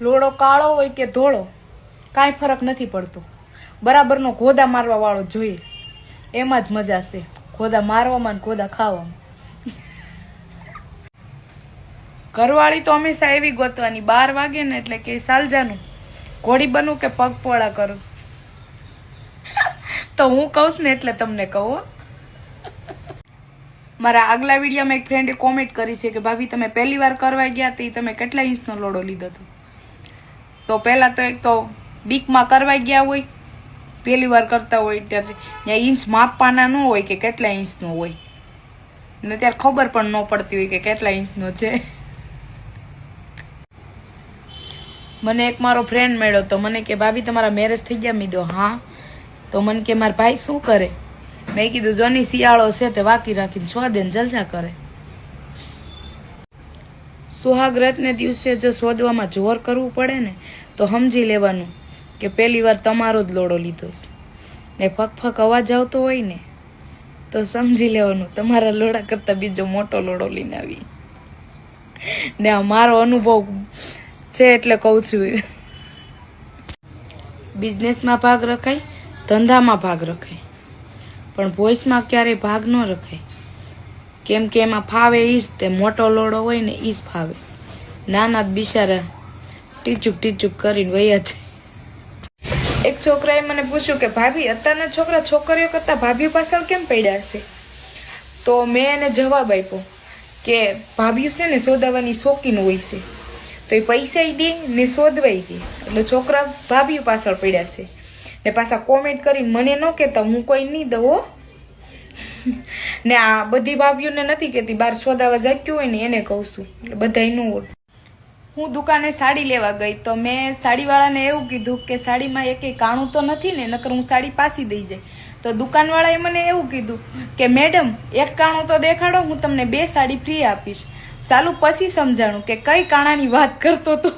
લોડો કાળો હોય કે ધોળો, કાંઈ ફરક નથી પડતો. બરાબરનો ગોદા મારવા વાળો જોઈએ. એમાં જ મજા છે. ગોદા મારવામાં ને ગોદા ખાવામાં. ઘરવાળી તો હંમેશા એવી ગોતવાની, બાર વાગે ને એટલે કે સાલજાનું. ઘોડી બનું કે પગપોળા કરું? તો હું કહું ને એટલે તમને કહું મારા આગલા વિડીયોમાં એક ફ્રેન્ડે કોમેન્ટ કરી છે કે, ભાભી, તમે પહેલી વાર કરવા ગયા તે તમે કેટલા ઇંચનો લોડો લીધો હતો? તો પહેલાં તો એક તો બીકમાં કરવા ગયા હોય, પહેલી વાર કરતા હોય ત્યારે ત્યાં ઇંચ માપવાના ન હોય કે કેટલા ઇંચનો હોય. ને ત્યારે ખબર પણ ન પડતી હોય કે કેટલા ઇંચનો છે. મને એક મારો ફ્રેન્ડ મળ્યો તો મને કે, ભાભી, તમારા મેરેજ થઈ ગયા? મીધો હા. તો મને કે, મારા ભાઈ શું કરે? મેં કીધું જોની શિયાળો છે તે વાકી રાખીને છ દે ને જલસા કરે. સુહાગરતને દિવસે જો શોધવામાં જોર કરવું પડે ને, તો સમજી લેવાનું કે પહેલી વાર તમારો જ લોડો લીધો છે. ને ફક ફક અવાજ આવતો હોય ને, તો સમજી લેવાનું, તમારા લોડા કરતા બીજો મોટો લોડો લઈને આવી. ને મારો અનુભવ છે એટલે કહું છું. બિઝનેસમાં ભાગ રખાય, ધંધામાં ભાગ રખાય. પણ વોઇસમાં ક્યારેય ભાગ ન રખાય. કેમ કે એમાં ફાવે ઈ જ તે મોટો લોડો હોય ને ઈ જ ફાવે. નાના બિચારા ટીચુક ટીચુક કરીને વયા છે એક છોકરાએ મને પૂછ્યું કે, ભાભી, અત્યારના છોકરા છોકરીઓ કરતાં ભાભીઓ પાછળ કેમ પડ્યા છે તો મેં એને જવાબ આપ્યો કે, ભાભીઓ છે ને શોધાવાની શોખીન હોય છે. તો એ પૈસા દે ને શોધવાય દે. એટલે છોકરા ભાભીઓ પાછળ પડ્યા છે. ને પાછા કોમેન્ટ કરીને મને ન કહેતા હું કોઈ નહીં દઉં. ને આ બધી ભાભીઓને નથી કહેતી, બાર સોદાવા જાગ્યું હોય ને એને કહું છું. એટલે બધાય ન હોય હું દુકાને સાડી લેવા ગઈ તો મેં સાડીવાળાને એવું કીધું કે સાડીમાં એકે કાણું તો નથી ને, નકર હું સાડી પાસી દઈ જાય. તો દુકાનવાળાએ મને એવું કીધું કે, મેડમ, એક કાણું તો દેખાડો, હું તમને બે સાડી ફ્રી આપીશ. સાલું પછી સમજાણું કે કઈ કાણાની વાત કરતો તો.